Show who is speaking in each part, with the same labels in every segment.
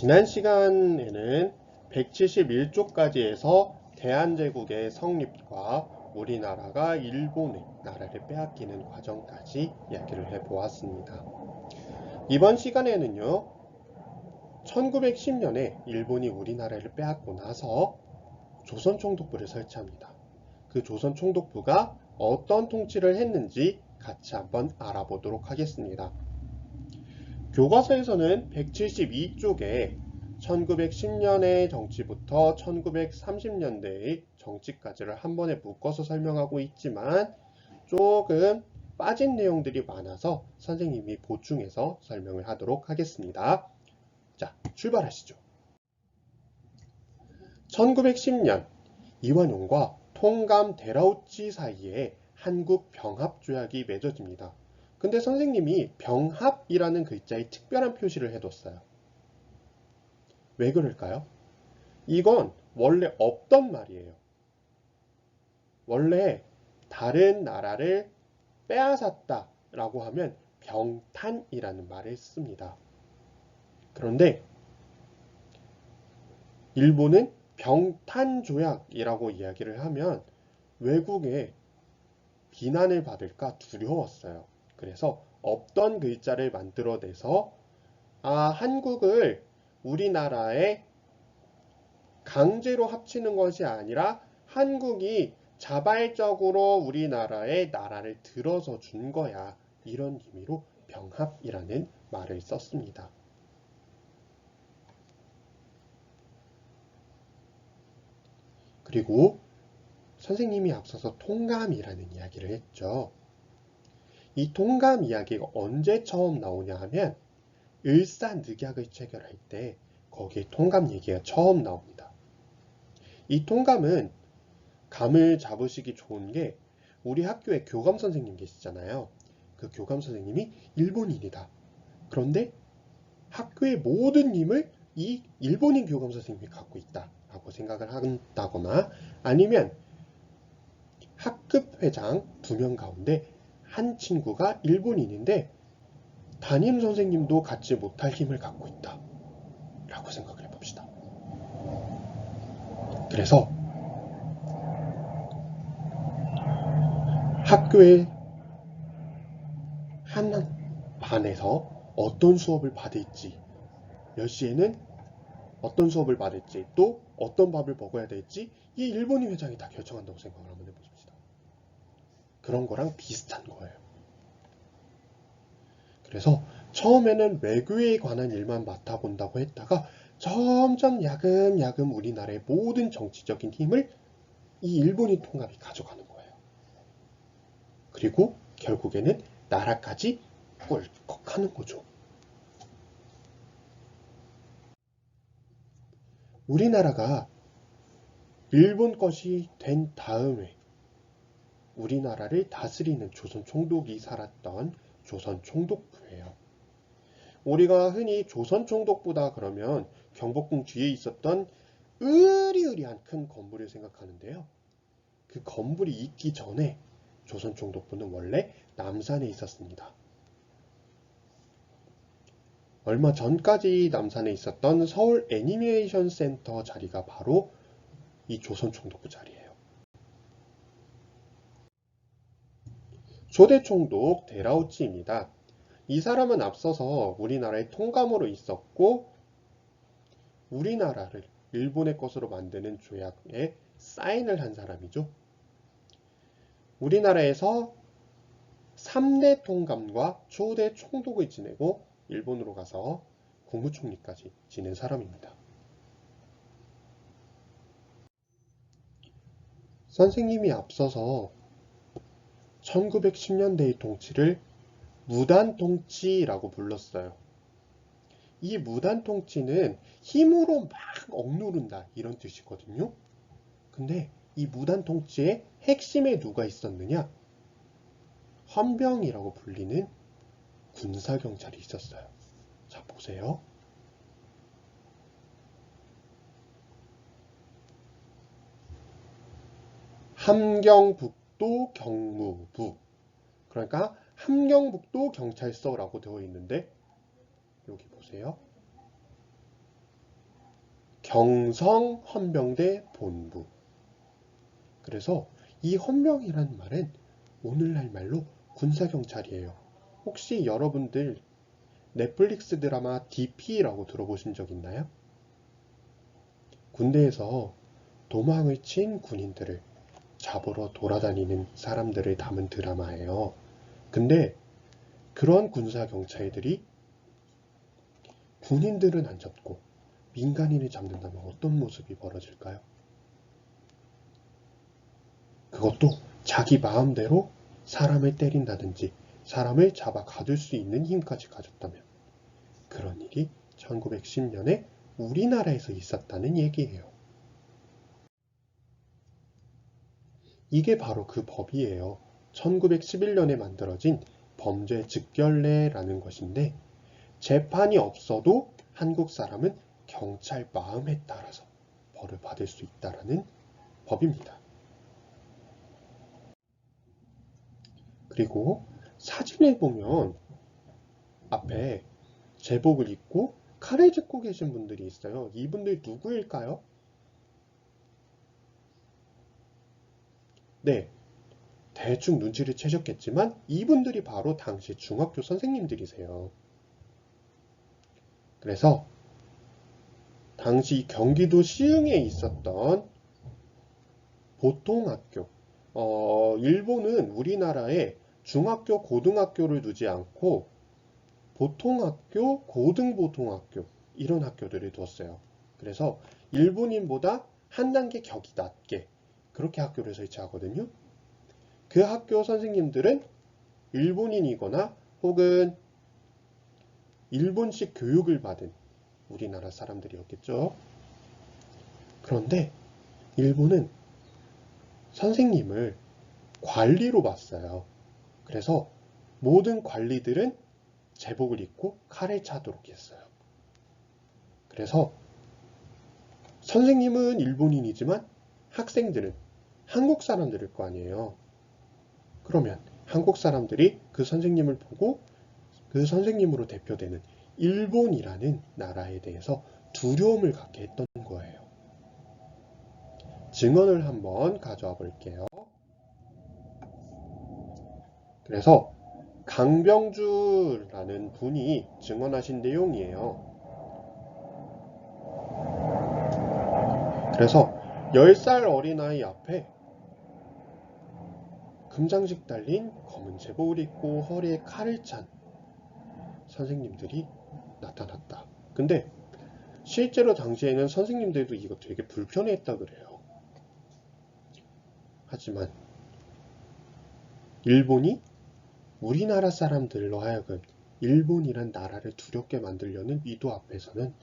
Speaker 1: 지난 시간에는 171쪽까지 해서 대한제국의 성립과 우리나라가 일본의 나라를 빼앗기는 과정까지 이야기를 해보았습니다. 이번 시간에는요, 1910년에 일본이 우리나라를 빼앗고 나서 조선총독부를 설치합니다. 그 조선총독부가 어떤 통치를 했는지 같이 한번 알아보도록 하겠습니다. 교과서에서는 172쪽에 1910년의 정치부터 1930년대의 정치까지를 한 번에 묶어서 설명하고 있지만 조금 빠진 내용들이 많아서 선생님이 보충해서 설명을 하도록 하겠습니다. 자, 출발하시죠. 1910년 이완용과 통감 데라우치 사이에 한국 병합 조약이 맺어집니다. 근데 선생님이 병합이라는 글자에 특별한 표시를 해뒀어요. 왜 그럴까요? 이건 원래 없던 말이에요. 원래 다른 나라를 빼앗았다 라고 하면 병탄이라는 말을 씁니다. 그런데 일본은 병탄조약이라고 이야기를 하면 외국에 비난을 받을까 두려웠어요. 그래서 없던 글자를 만들어내서 아, 한국을 우리나라에 강제로 합치는 것이 아니라 한국이 자발적으로 우리나라에 나라를 들어서 준 거야. 이런 의미로 병합이라는 말을 썼습니다. 그리고 선생님이 앞서서 통감이라는 이야기를 했죠. 이 통감 이야기가 언제 처음 나오냐 하면 일산늑약을 체결할 때 거기에 통감 얘기가 처음 나옵니다. 이 통감은 감을 잡으시기 좋은 게 우리 학교에 교감 선생님 계시잖아요. 그 교감 선생님이 일본인이다. 그런데 학교의 모든 힘을 이 일본인 교감 선생님이 갖고 있다. 라고 생각을 한다거나 아니면 학급 회장 두 명 가운데 한 친구가 일본인인데 담임 선생님도 갖지 못할 힘을 갖고 있다. 라고 생각을 해봅시다. 그래서 학교의 한 반에서 어떤 수업을 받을지, 몇 시에는 어떤 수업을 받을지, 또 어떤 밥을 먹어야 될지 이 일본인 회장이 다 결정한다고 생각을 한번 해보십시다. 그런 거랑 비슷한 거예요. 그래서 처음에는 외교에 관한 일만 맡아본다고 했다가 점점 야금야금 우리나라의 모든 정치적인 힘을 이 일본인 통합이 가져가는 거예요. 그리고 결국에는 나라까지 꿀꺽하는 거죠. 우리나라가 일본 것이 된 다음에 우리나라를 다스리는 조선 총독이 살았던 조선 총독부예요. 우리가 흔히 조선 총독부다 그러면 경복궁 뒤에 있었던 으리으리한 큰 건물을 생각하는데요. 그 건물이 있기 전에 조선 총독부는 원래 남산에 있었습니다. 얼마 전까지 남산에 있었던 서울 애니메이션 센터 자리가 바로 이 조선 총독부 자리예요. 초대 총독 데라우치입니다. 이 사람은 앞서서 우리나라의 통감으로 있었고 우리나라를 일본의 것으로 만드는 조약에 사인을 한 사람이죠. 우리나라에서 3대 통감과 초대 총독을 지내고 일본으로 가서 국무총리까지 지낸 사람입니다. 선생님이 앞서서 1910년대의 통치를 무단 통치라고 불렀어요. 이 무단 통치는 힘으로 막 억누른다 이런 뜻이거든요. 근데 이 무단 통치의 핵심에 누가 있었느냐? 헌병이라고 불리는 군사경찰이 있었어요. 자, 보세요. 함경북 도 경무부. 그러니까 함경북도 경찰서라고 되어 있는데 여기 보세요. 경성 헌병대 본부. 그래서 이 헌병이라는 말은 오늘날 말로 군사경찰이에요. 혹시 여러분들 넷플릭스 드라마 DP라고 들어보신 적 있나요? 군대에서 도망을 친 군인들을 잡으러 돌아다니는 사람들을 담은 드라마예요. 근데 그런 군사 경찰들이 군인들은 안 잡고 민간인을 잡는다면 어떤 모습이 벌어질까요? 그것도 자기 마음대로 사람을 때린다든지 사람을 잡아 가둘 수 있는 힘까지 가졌다면 그런 일이 1910년에 우리나라에서 있었다는 얘기예요. 이게 바로 그 법이에요. 1911년에 만들어진 범죄 즉결례라는 것인데 재판이 없어도 한국 사람은 경찰 마음에 따라서 벌을 받을 수 있다라는 법입니다. 그리고 사진을 보면 앞에 제복을 입고 칼을 짚고 계신 분들이 있어요. 이분들 누구일까요? 네, 대충 눈치를 채셨겠지만 이분들이 바로 당시 중학교 선생님들이세요. 그래서 당시 경기도 시흥에 있었던 보통학교, 어, 일본은 우리나라에 중학교, 고등학교를 두지 않고 보통학교, 고등보통학교 이런 학교들을 두었어요. 그래서 일본인보다 한 단계 격이 낮게 그렇게 학교를 설치하거든요. 그 학교 선생님들은 일본인이거나 혹은 일본식 교육을 받은 우리나라 사람들이었겠죠. 그런데 일본은 선생님을 관리로 봤어요. 그래서 모든 관리들은 제복을 입고 칼을 차도록 했어요. 그래서 선생님은 일본인이지만 학생들은 한국 사람들일 거 아니에요. 그러면 한국 사람들이 그 선생님을 보고 그 선생님으로 대표되는 일본이라는 나라에 대해서 두려움을 갖게 했던 거예요. 증언을 한번 가져와 볼게요. 그래서 강병주라는 분이 증언하신 내용이에요. 그래서 10살 어린아이 앞에 금장식 달린 검은 제복을 입고 허리에 칼을 찬 선생님들이 나타났다. 근데 실제로 당시에는 선생님들도 이거 되게 불편해했다 그래요. 하지만 일본이 우리나라 사람들로 하여금 일본이란 나라를 두렵게 만들려는 의도 앞에서는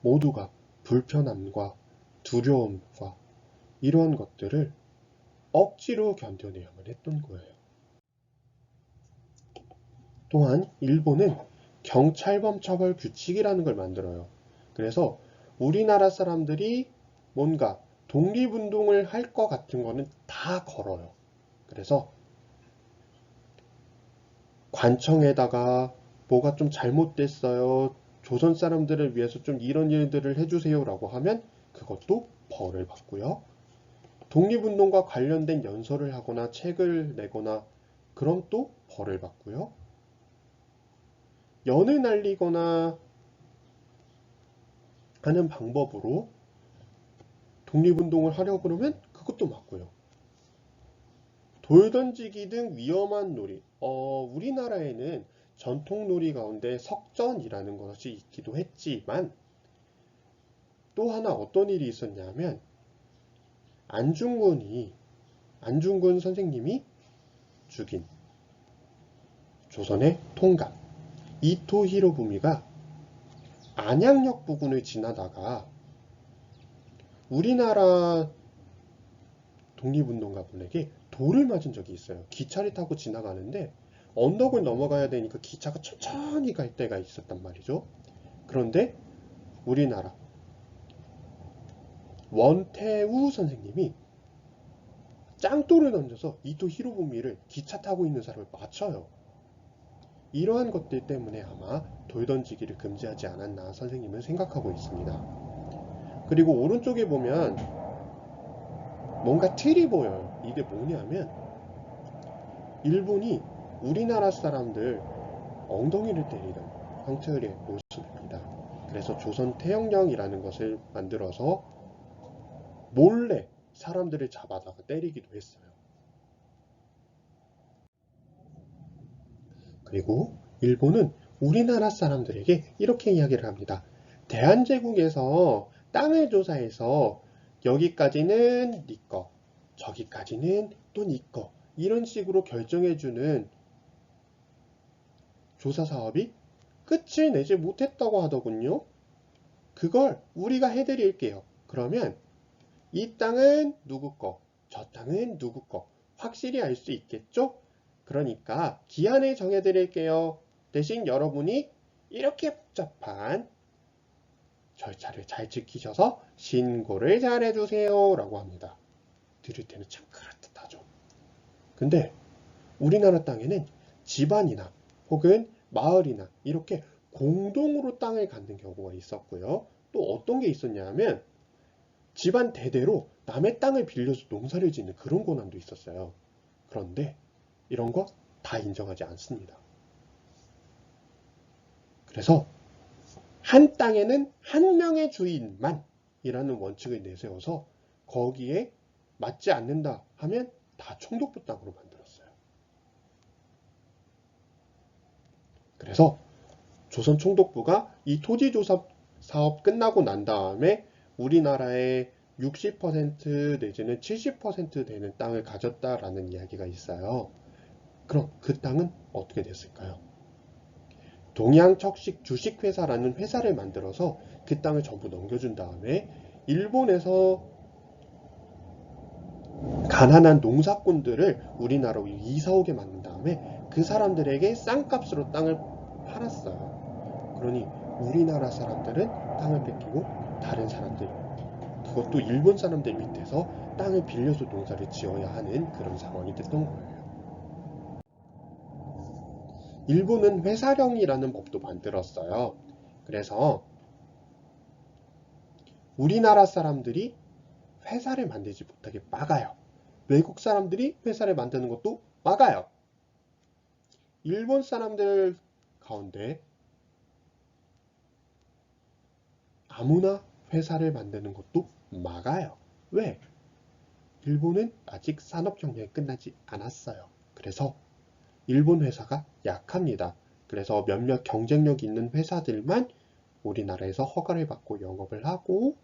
Speaker 1: 모두가 불편함과 두려움과 이러한 것들을 억지로 견뎌내야만 했던 거예요. 또한 일본은 경찰범 처벌 규칙이라는 걸 만들어요. 그래서 우리나라 사람들이 뭔가 독립운동을 할 것 같은 거는 다 걸어요. 그래서 관청에다가 뭐가 좀 잘못됐어요. 조선 사람들을 위해서 좀 이런 일들을 해주세요 라고 하면 그것도 벌을 받고요. 독립운동과 관련된 연설을 하거나 책을 내거나 그럼 또 벌을 받고요. 연을 날리거나 하는 방법으로 독립운동을 하려고 그러면 그것도 맞고요. 돌 던지기 등 위험한 놀이. 어, 우리나라에는 전통 놀이 가운데 석전이라는 것이 있기도 했지만 또 하나 어떤 일이 있었냐면 안중근이 안중근 선생님이 죽인 조선의 통감 이토 히로부미가 안양역 부근을 지나다가 우리나라 독립운동가분에게 돌을 맞은 적이 있어요. 기차를 타고 지나가는데 언덕을 넘어가야 되니까 기차가 천천히 갈 때가 있었단 말이죠. 그런데 우리나라 원태우 선생님이 짱돌을 던져서 이토 히로부미를 기차 타고 있는 사람을 맞춰요. 이러한 것들 때문에 아마 돌 던지기를 금지하지 않았나 선생님은 생각하고 있습니다. 그리고 오른쪽에 보면 뭔가 틀이 보여요. 이게 뭐냐면 일본이 우리나라 사람들 엉덩이를 때리는 형태의 모습입니다. 그래서 조선 태영령이라는 것을 만들어서 몰래 사람들을 잡아다가 때리기도 했어요. 그리고 일본은 우리나라 사람들에게 이렇게 이야기를 합니다. 대한제국에서 땅을 조사해서 여기까지는 네 거, 저기까지는 또네 거, 이런 식으로 결정해주는 조사 사업이 끝을 내지 못했다고 하더군요. 그걸 우리가 해드릴게요. 그러면 이 땅은 누구 거, 저 땅은 누구 거, 확실히 알 수 있겠죠? 그러니까 기한을 정해드릴게요. 대신 여러분이 이렇게 복잡한 절차를 잘 지키셔서 신고를 잘 해주세요. 라고 합니다. 들을 때는 참 그럴듯하죠. 근데 우리나라 땅에는 집안이나 혹은 마을이나 이렇게 공동으로 땅을 갖는 경우가 있었고요. 또 어떤 게 있었냐면 집안 대대로 남의 땅을 빌려서 농사를 짓는 그런 권한도 있었어요. 그런데 이런 거 다 인정하지 않습니다. 그래서 한 땅에는 한 명의 주인만 이라는 원칙을 내세워서 거기에 맞지 않는다 하면 다 총독부 땅으로 만들었어요. 그래서 조선 총독부가 이 토지 조사 사업 끝나고 난 다음에 우리나라의 60% 내지는 70% 되는 땅을 가졌다라는 이야기가 있어요. 그럼 그 땅은 어떻게 됐을까요? 동양척식 주식회사라는 회사를 만들어서 그 땅을 전부 넘겨준 다음에 일본에서 가난한 농사꾼들을 우리나라로 이사 오게 만든 다음에 그 사람들에게 싼값으로 땅을 팔았어요. 그러니 우리나라 사람들은 땅을 뺏기고 다른 사람들, 그것도 일본 사람들 밑에서 땅을 빌려서 농사를 지어야 하는 그런 상황이 됐던 거예요. 일본은 회사령이라는 법도 만들었어요. 그래서 우리나라 사람들이 회사를 만들지 못하게 막아요. 외국 사람들이 회사를 만드는 것도 막아요. 일본 사람들 가운데 아무나 회사를 만드는 것도 막아요. 왜? 일본은 아직 산업혁명이 끝나지 않았어요. 그래서 일본 회사가 약합니다. 그래서 몇몇 경쟁력 있는 회사들만 우리나라에서 허가를 받고 영업을 하고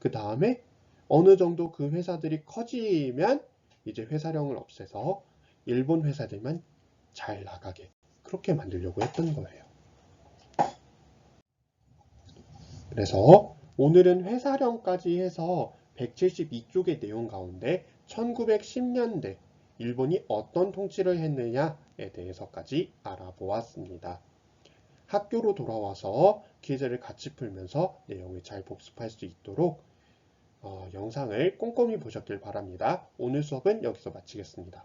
Speaker 1: 그 다음에 어느 정도 그 회사들이 커지면 이제 회사령을 없애서 일본 회사들만 잘 나가게 그렇게 만들려고 했던 거예요. 그래서 오늘은 회사령까지 해서 172쪽의 내용 가운데 1910년대 일본이 어떤 통치를 했느냐에 대해서까지 알아보았습니다. 학교로 돌아와서 퀴즈를 같이 풀면서 내용을 잘 복습할 수 있도록 어, 영상을 꼼꼼히 보셨길 바랍니다. 오늘 수업은 여기서 마치겠습니다.